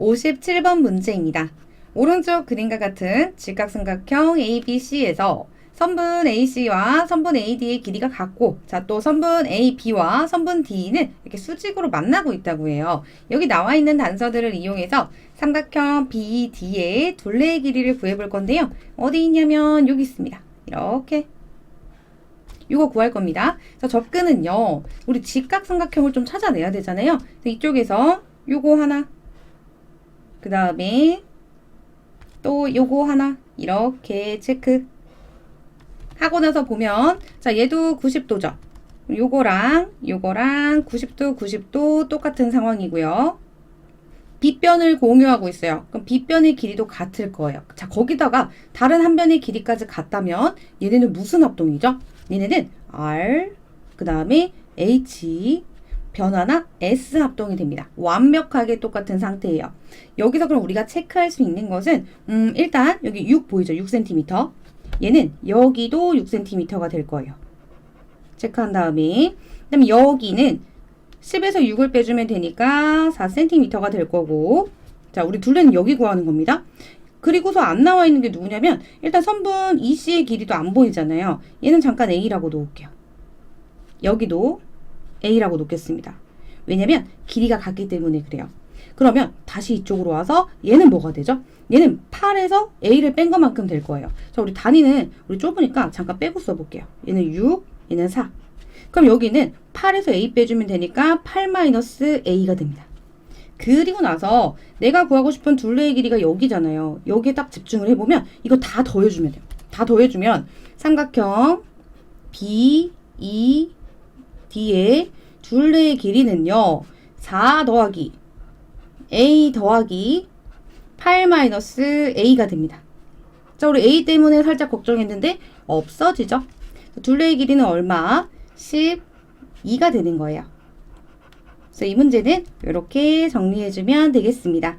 57번 문제입니다. 오른쪽 그림과 같은 직각삼각형 ABC에서 선분 AC와 선분 AD의 길이가 같고, 자, 또 선분 AB와 선분 D는 이렇게 수직으로 만나고 있다고 해요. 여기 나와 있는 단서들을 이용해서 삼각형 BD의 둘레의 길이를 구해볼 건데요. 어디 있냐면 여기 있습니다. 이렇게. 이거 구할 겁니다. 자, 접근은요. 우리 직각삼각형을 좀 찾아내야 되잖아요. 이쪽에서 요거 하나, 그 다음에 또 요거 하나 이렇게 체크 하고 나서 보면 자 얘도 90도죠. 요거랑 요거랑 90도 90도 똑같은 상황이고요. 빗변을 공유하고 있어요. 그럼 빗변의 길이도 같을 거예요. 자 거기다가 다른 한 변의 길이까지 같다면 얘네는 무슨 합동이죠? 얘네는 R 그 다음에 H 변화나 S 합동이 됩니다. 완벽하게 똑같은 상태예요. 여기서 그럼 우리가 체크할 수 있는 것은 음, 일단 여기 6 보이죠? 6cm. 얘는 여기도 6cm가 될 거예요. 체크한 다음에 그다음에 여기는 10에서 6을 빼주면 되니까 4cm가 될 거고 자 우리 둘레는 여기 구하는 겁니다. 그리고서 안 나와 있는 게 누구냐면 일단 선분 EC의 길이도 안 보이잖아요. 얘는 잠깐 A라고 놓을게요. 여기도 A라고 놓겠습니다. 왜냐면 길이가 같기 때문에 그래요. 그러면 다시 이쪽으로 와서 얘는 뭐가 되죠? 얘는 8에서 A를 뺀 것만큼 될 거예요. 자, 우리 단위는 우리 좁으니까 잠깐 빼고 써볼게요. 얘는 6, 얘는 4. 그럼 여기는 8에서 A 빼주면 되니까 8-A가 됩니다. 그리고 나서 내가 구하고 싶은 둘레의 길이가 여기잖아요. 여기에 딱 집중을 해보면 이거 다 더해주면 돼요. 다 더해주면 삼각형 B, E, D의 둘레의 길이는요. 4 더하기 A 더하기 8-A가 됩니다. 자, 우리 A 때문에 살짝 걱정했는데 없어지죠? 둘레의 길이는 얼마? 12가 되는 거예요. 그래서 이 문제는 이렇게 정리해주면 되겠습니다.